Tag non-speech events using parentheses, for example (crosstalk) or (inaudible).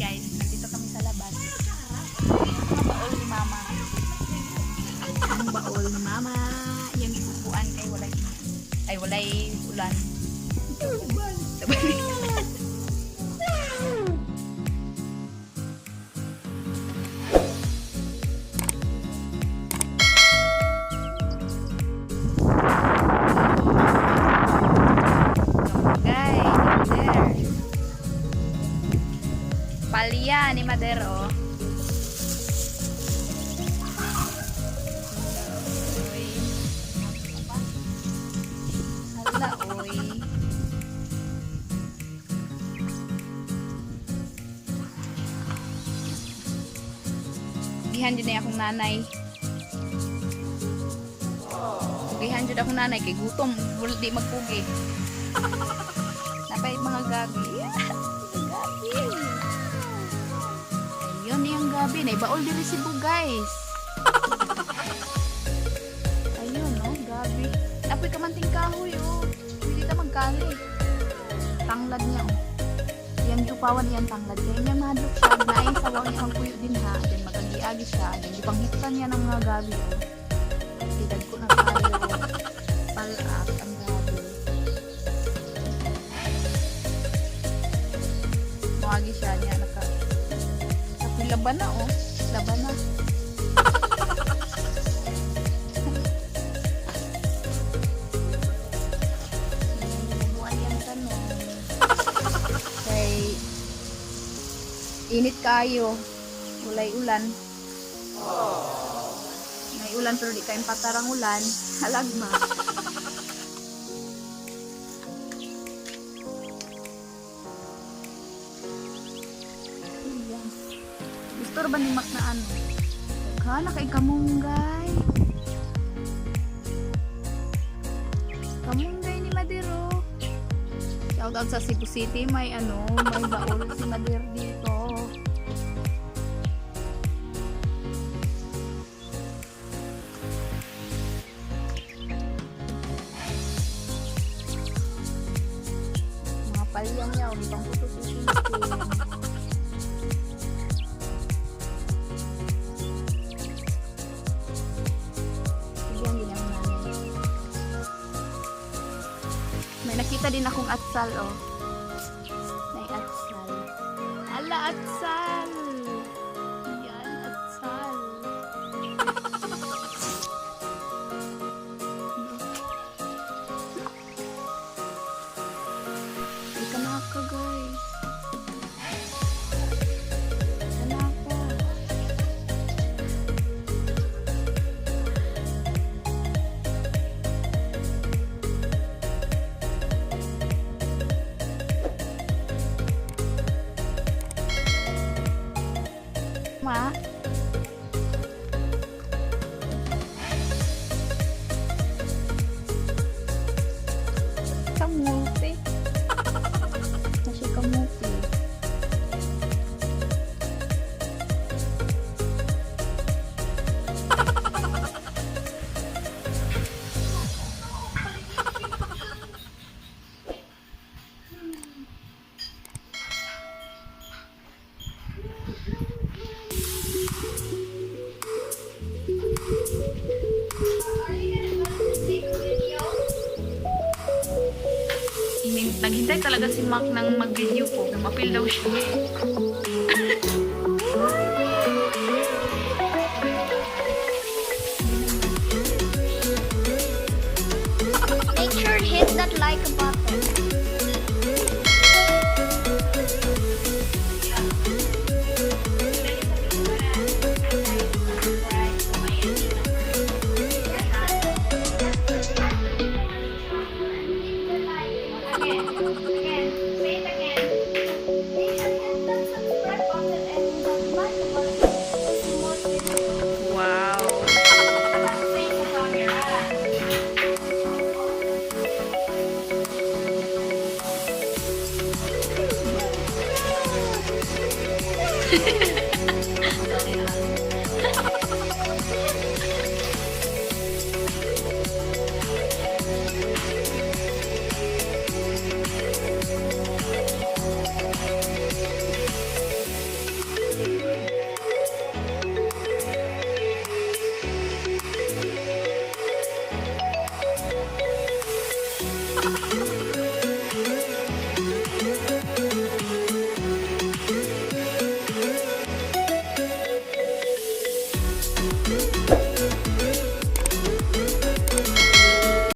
guys, nandito kami sa labas. Ang baol ni mama. Ang baol ni mama. Yung ipupuan kay walay ay walay ulan. Guys, (laughs) Palya ni Madero. Uy. Hala, uy. Gihan din na akong nanay. Gihan din akong nanay kay gutom. Wala di magpugi. (laughs) Napay mga gabi. (laughs) gabi. Gabi. Naibaol din resibo guys. (laughs) Ayun no, gabi. Apoy kamanting kahoy oh. Hindi ka magkali. Tanglad niya oh. Yan jupawan yan tanglad. Kaya niya madlok siya. Naay sawang niya ang kuyo din ha. Then magagiagi siya. Then ipanghitan niya ng mga gabi oh. Tidad ko na tayo. Palak ang gabi. Mawagi siya niya laban na oh. Laban na. (laughs) Kay init kayo. Ulay ulan. May ulan pero di kayong patarang ulan. Halagma. (laughs) Gusto ba ni Mac na ano? Kala kay kamunggay. Kamunggay ni Madero. Shout out sa Cebu City, may ano, may baul si Mader dito. Mga palyang yaw, ibang pututusin. Bigyan nakita din akong atsal, oh. ạ? Naghintay talaga si Mac ng mag-video ko. Mapil daw siya. Yeah. (laughs)